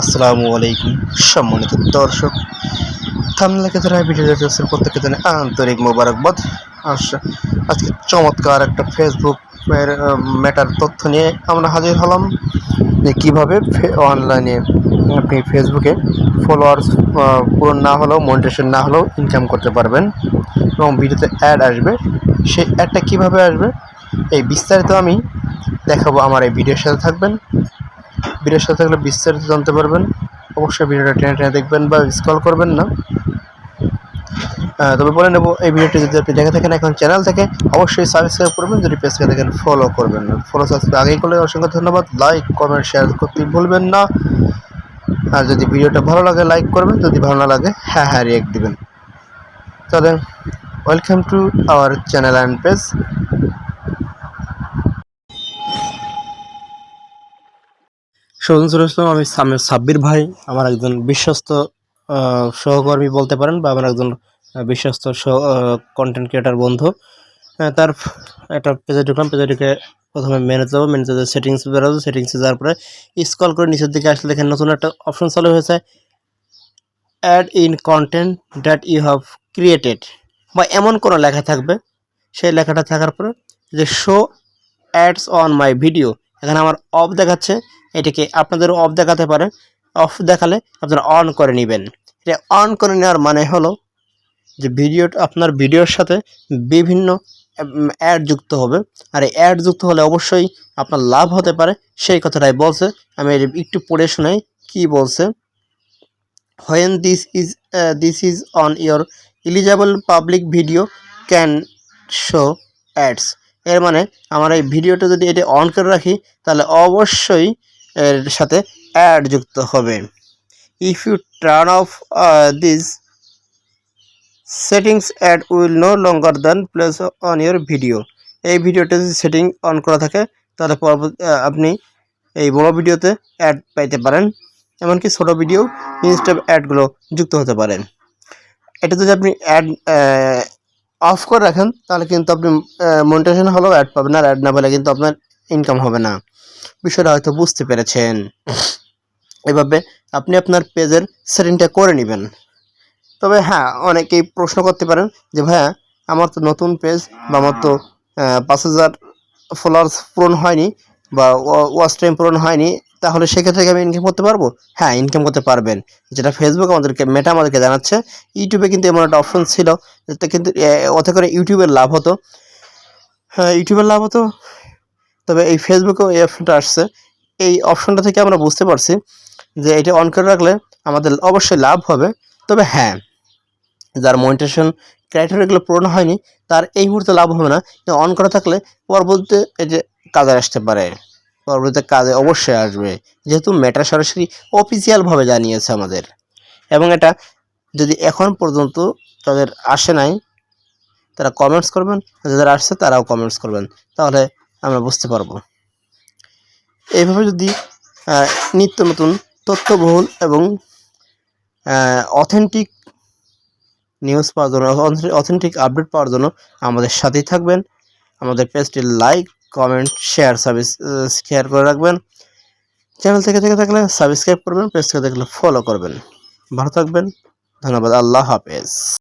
আসসালামু আলাইকুম সম্মানিত দর্শক। থামলাকে যারা ভিডিও দেখতেছেন প্রত্যেককে জানে আন্তরিক মোবারকবাদ। আজকে চমৎকার একটা ফেসবুক ম্যাটার তথ্য নিয়ে আমরা হাজির হলাম। যে কীভাবে অনলাইনে আপনি ফেসবুকে ফলোয়ার্স পূরণ না হলেও মনিটেশন না হলেও ইনকাম করতে পারবেন। এবং ভিডিওতে অ্যাড আসবে। সেই অ্যাডটা কীভাবে আসবে? এই বিস্তারিত আমি দেখাবো। আমার এই ভিডিওর সাথে থাকবেন। ভিডিওর সাথে থাকলে বিস্তারিত জানতে পারবেন। অবশ্যই ভিডিওটা টেনে টেনে দেখবেন বা স্কল করবেন না। তবে বলে নেব, এই ভিডিওটি যদি আপনি দেখে থাকেন, এখন চ্যানেল থেকে অবশ্যই সাবস্ক্রাইব করবেন। যদি পেজকে দেখেন ফলো করবেন। ফলো সাবস্ক্রাইব আগেই করলে অসংখ্য ধন্যবাদ। লাইক কমেন্ট শেয়ার করতে ভুলবেন না। আর যদি ভিডিওটা ভালো লাগে লাইক করবেন। যদি ভালো না লাগে হ্যাঁ হ্যাঁ রিয়েক্ট দিবেন। তাহলে welcome to our channel and page সজনসুর Islam আমি সাব্বির ভাই, আমার একজন বিশ্বস্ত সহকর্মী বলতে পারেন বা আমার একজন বিশ্বস্ত কন্টেন্ট ক্রিয়েটার বন্ধু। তার একটা পেজে ঢুকলাম। পেজে ঢুকে প্রথমে মেনে যাব। মেনে যাব সেটিংস বেরোবো সেটিংসে যাওয়ার পরে স্ক্রল করে নিচের দিকে আসলে দেখেন নতুন একটা অপশন চালু হয়েছে। Add in content that you have created বা এমন কোনো লেখা থাকবে। সেই লেখাটা থাকার পরে যে show ads on my video এখানে আমার অফ দেখাচ্ছে। এটাকে আপনাদেরও অফ দেখাতে পারে অফ দেখালে আপনারা অন করে নেবেন। এটা অন করে নেওয়ার মানে হলো যে ভিডিও আপনার ভিডিওর সাথে বিভিন্ন অ্যাড যুক্ত হবে। আর এই অ্যাড যুক্ত হলে অবশ্যই আপনার লাভ হতে পারে। সেই কথাটাই বলছে। আমি একটু পড়ে শোনাই কি বলছে। When this is this is on your eligible public video can show ads এর মানে আমার এই ভিডিওটা যদি এটা অন করে রাখি, তাহলে অবশ্যই এর সাথে অ্যাড যুক্ত হবে। If you turn off this settings ad will no longer than place on your video এই ভিডিওটা যদি সেটিং অন করা থাকে, তাহলে পরবর্তী আপনি এই বড় ভিডিওতে অ্যাড পাইতে পারেন। এমনকি ছোটো ভিডিও ইনস্টাপ অ্যাডগুলো যুক্ত হতে পারেন। এটা যদি আপনি অ্যাড অফ করে রাখেন, তাহলে কিন্তু আপনি মনিটেশন হলেও অ্যাড পাবেন, আর অ্যাড না পেলে কিন্তু আপনার ইনকাম হবে না। বিষয়টা হয়তো বুঝতে পেরেছেন। এভাবে আপনি আপনার পেজের সেটিংটা করে নেবেন। তবে হ্যাঁ অনেকেই প্রশ্ন করতে পারেন যে, ভাইয়া, আমার তো নতুন পেজ বা আমার তো পাঁচ হাজার ফলোয়ার্স পূরণ হয়নি বা ওয়াচ টাইম পূরণ হয়নি। তাহলে সেক্ষেত্রে আমি ইনকাম করতে পারব? হ্যাঁ ইনকাম করতে পারবেন। যেটা ফেসবুক আমাদেরকে মেটা আমাদেরকে জানাচ্ছে ইউটিউবে কিন্তু এমন একটা অপশন ছিল, যেটা কিন্তু ওতে করে ইউটিউবের লাভ হতো। হ্যাঁ ইউটিউবের লাভ হতো। তবে এই ফেসবুকেও এই অপশনটা আসছে। এই অপশনটা থেকে আমরা বুঝতে পারছি যে এটা অন করে রাখলে আমাদের অবশ্যই লাভ হবে। তবে হ্যাঁ যার মনিটেশন ক্রাইটেরিয়াগুলো পূরণ হয়নি, তার এই মুহূর্তে লাভ হবে না। অন করা থাকলে পরবর্তীতে এই যে কাজে আসতে পারে। পরবর্তীতে কাজে অবশ্যই আসবে। যেহেতু মেটা সরাসরি অফিসিয়ালভাবে জানিয়েছে আমাদের। এবং এটা যদি এখন পর্যন্ত তাদের আসে নাই, তারা কমেন্টস করবেন যাদের আসছে তারাও কমেন্টস করবেন। তাহলে আমরা বুঝতে পারব। এইভাবে যদি নিত্য নতুন তথ্যবহুল এবং অথেন্টিক নিউজ পাওয়ার জন্য অথেন্টিক আপডেট পাওয়ার জন্য আমাদের সাথেই থাকবেন। আমাদের পেজটি like comment share service share করে রাখবেন। চ্যানেল থেকে থেকে থাকলে সাবস্ক্রাইব করবেন পেজ থেকে দেখলে ফলো করবেন। ভালো থাকবেন। ধন্যবাদ। আল্লাহ হাফেজ।